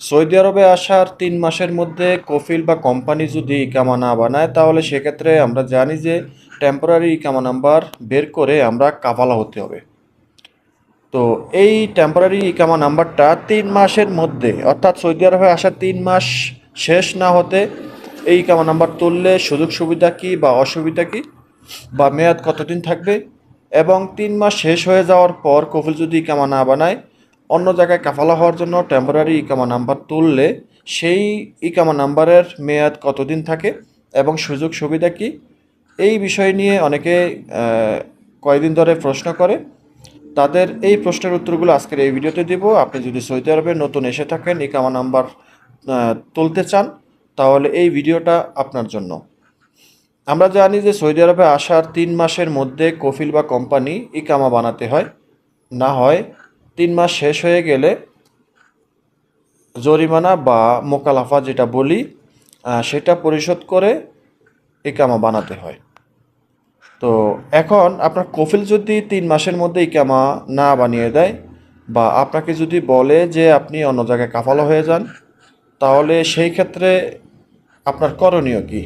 Saudi আরবে আসার তিন মাসের মধ্যে কফিল বা কোম্পানি যদি ইকামা না বানায়, তাহলে সেক্ষেত্রে আমরা জানি যে টেম্পোরারি ইকামা নাম্বার বের করে আমরা কাফালা হতে হবে। তো এই টেম্পোরারি ইকামা নাম্বারটা তিন মাসের মধ্যে, অর্থাৎ সৌদি আরবে আসার তিন মাস শেষ না হতে এই ইকামা নাম্বার তুললে সুযোগ সুবিধা কী বা অসুবিধা কী বা মেয়াদ কতদিন থাকবে? এবং তিন মাস শেষ হয়ে যাওয়ার পর কফিল যদি ইকামা না বানায় অন্য জায়গায় কাফালা হওয়ার জন্য টেম্পোরারি ইকামা নাম্বার তুললে সেই ইকামা নাম্বারের মেয়াদ কতদিন থাকে এবং সুযোগ সুবিধা কী? এই বিষয় নিয়ে অনেকে কয়েকদিন ধরে প্রশ্ন করে। তাদের এই প্রশ্নের উত্তরগুলো আজকের এই ভিডিওতে দিব। আপনি যদি সৌদি আরবে নতুন এসে থাকেন, ইকামা নাম্বার তুলতে চান, তাহলে এই ভিডিওটা আপনার জন্য। আমরা জানি যে সৌদি আরবে আসার তিন মাসের মধ্যে কফিল বা কোম্পানি ইকামা বানাতে হয়। না হয় তিন মাস শেষ হয়ে গেলে জরিমানা বা মোকালাফা যেটা বলি সেটা পরিশোধ করে ইকামা বানাতে হয়। তো এখন আপনার কফিল যদি তিন মাসের মধ্যে ইকামা না বানিয়ে দেয় বা আপনাকে যদি বলে যে আপনি অন্য জায়গায় কাফালো হয়ে যান, তাহলে সেই ক্ষেত্রে আপনার করণীয় কি?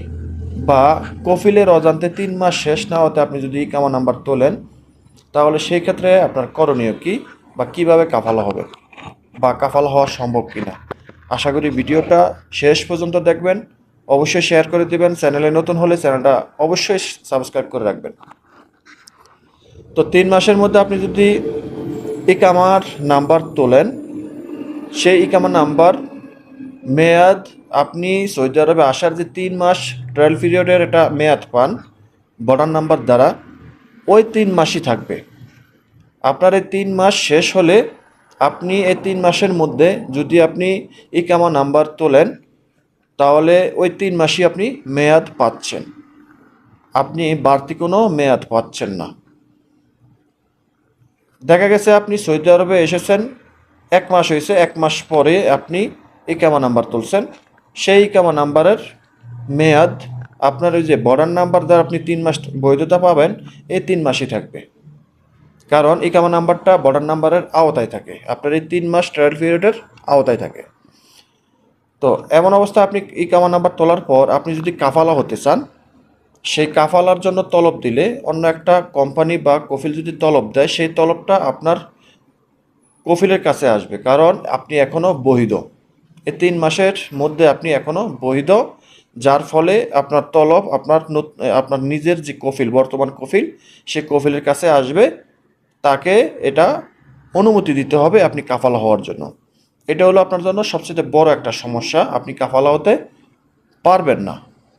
বা কফিলের অজান্তে তিন মাস শেষ না হতে আপনি যদি ইকামা নাম্বার তোলেন, তাহলে সেই ক্ষেত্রে আপনার করণীয় কি? বা কীভাবে কাফালা হবে বা কাফালা হওয়া সম্ভব কিনা। আশা করি ভিডিওটা শেষ পর্যন্ত দেখবেন। অবশ্যই শেয়ার করে দিবেন। চ্যানেলে নতুন হলে চ্যানেলটা অবশ্যই সাবস্ক্রাইব করে রাখবেন। তো তিন মাসের মধ্যে আপনি যদি ইকামার নাম্বার তোলেন, সেই ইকামা নাম্বার মেয়াদ আপনি সৌদি আরবে আসার যে তিন মাস ট্রায়াল পিরিয়ডের একটা মেয়াদ পান, বর্ডার নাম্বার দ্বারা, ওই তিন মাসই থাকবে। আপনার এই তিন মাস শেষ হলে আপনি এই তিন মাসের মধ্যে যদি আপনি ইকামা নাম্বার তোলেন, তাহলে ওই তিন মাসই আপনি মেয়াদ পাচ্ছেন। আপনি বাড়তি কোনো মেয়াদ পাচ্ছেন না। দেখা গেছে আপনি সৌদি আরবে এসেছেন, এক মাস হয়েছে, এক মাস পরে আপনি ইকামা নাম্বার তুলছেন। সেই ইকামা নাম্বারের মেয়াদ, আপনার ওই যে বর্ডার নাম্বার দ্বারা আপনি তিন মাস বৈধতা পাবেন, এই তিন মাসই থাকবে। কারণ ইকামা নাম্বারটা বর্ডার নাম্বারের আওতায় থাকে। আপনার এই তিন মাস ট্রায়াল পিরিয়ডের আওতায় থাকে। তো এমন অবস্থা আপনি ইকামা নাম্বার তোলার পর আপনি যদি কাফালা হতে চান, সেই কাফালার জন্য তলব দিলে অন্য একটা কোম্পানি বা কফিল যদি তলব দেয়, সেই তলবটা আপনার কফিলের কাছে আসবে। কারণ আপনি এখনও বহিদ এই তিন মাসের মধ্যে আপনি এখনও বহিদ যার ফলে আপনার তলব, আপনার আপনার নিজের যে কফিল, বর্তমান কফিল, সে কফিলের কাছে আসবে। তাকে এটা অনুমতি দিতে হবে আপনি কাফালা হওয়ার জন্য। এটা হলো আপনার জন্য সবচেয়ে বড় একটা সমস্যা। আপনি কাফালা হতে পারবেন না।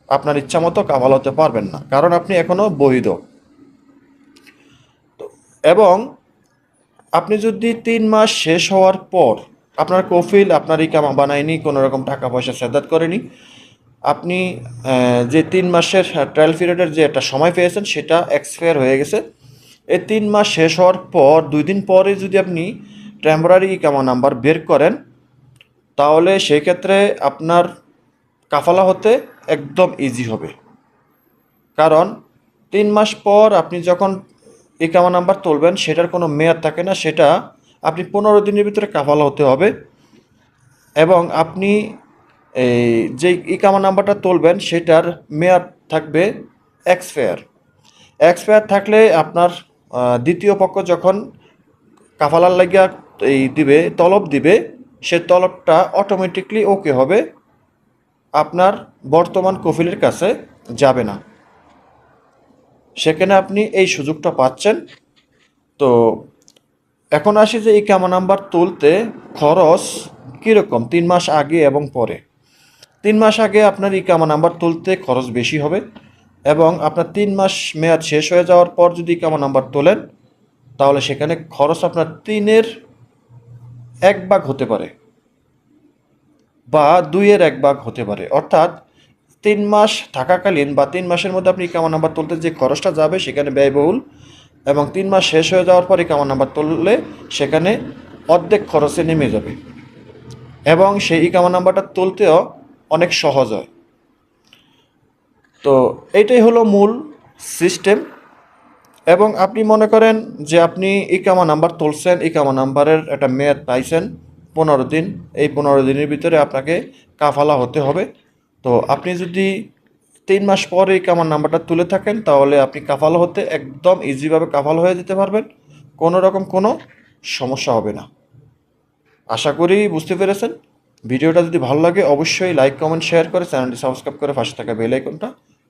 আপনার ইচ্ছা মতো কাফালা হতে পারবেন না। কারণ আপনি এখনও বৈধ এবং আপনি যদি তিন মাস শেষ হওয়ার পর আপনার কফিল, আপনার ইকামা বানায়নি, কোনো রকম টাকা পয়সা সেদাত করেনি, আপনি যে তিন মাসের ট্রায়াল পিরিয়ডের যে একটা সময় পেয়েছেন, সেটা এক্সপায়ার হয়ে গেছে। এই তিন মাস শেষ হওয়ার পর, দুই দিন পরে যদি আপনি টেম্পোরারি ইকামা নাম্বার বের করেন, তাহলে সেই ক্ষেত্রে আপনার কাফালা হতে একদম ইজি হবে। কারণ তিন মাস পর আপনি যখন ইকামা নাম্বার তুলবেন, সেটার কোনো মেয়াদ থাকে না, সেটা আপনি পনেরো দিনের ভিতরে কাফালা হতে হবে। এবং আপনি এই যে ইকামা নাম্বারটা তুলবেন, সেটার মেয়াদ থাকবে এক্সপায়ার এক্সপায়ার থাকলে আপনার দ্বিতীয় পক্ষ যখন কাফালার লাগিয়া এই দিবে, তলব দিবে, সে তলবটা অটোমেটিকলি ওকে হবে। আপনার বর্তমান কফিলের কাছে যাবে না। সেখানে আপনি এই সুযোগটা পাচ্ছেন। তো এখন আসি যে ইকামা নাম্বার তুলতে খরচ কীরকম? তিন মাস আগে এবং পরে। তিন মাস আগে আপনার ইকামা নাম্বার তুলতে খরচ বেশি হবে। এবং আপনার তিন মাস মেয়াদ শেষ হয়ে যাওয়ার পর যদি ইকামা নাম্বার তোলেন, তাহলে সেখানে খরচ আপনার তিনের এক ভাগ হতে পারে বা দুইয়ের এক ভাগ হতে পারে। অর্থাৎ তিন মাস থাকাকালীন বা তিন মাসের মধ্যে আপনি ইকামা নাম্বার তুলতে যে খরচটা যাবে সেখানে ব্যয়বহুল এবং তিন মাস শেষ হয়ে যাওয়ার পর ইকামা নাম্বার তুললে সেখানে অর্ধেক খরচে নেমে যাবে। এবং সেই ইকামা নাম্বারটা তুলতেও অনেক সহজ হয়। তো এইটাই হলো মূল সিস্টেম। এবং আপনি মনে করেন যে আপনি ইকামা নাম্বার তুলছেন, ইকামা নাম্বারের একটা মেয়াদ পাইছেন, পনেরো দিন। এই পনেরো দিনের ভিতরে আপনাকে কাফালা হতে হবে। তো আপনি যদি তিন মাস পরে এই কামার নাম্বারটা তুলে থাকেন, তাহলে আপনি কাফালা হতে একদম ইজিভাবে কাফাল হয়ে যেতে পারবেন। কোনো রকম কোনো সমস্যা হবে না। আশা করি বুঝতে পেরেছেন। ভিডিওটা যদি ভালো লাগে, অবশ্যই লাইক কমেন্ট শেয়ার করে চ্যানেলটি সাবস্ক্রাইব করে পাশে থাকা বেল আইকনটা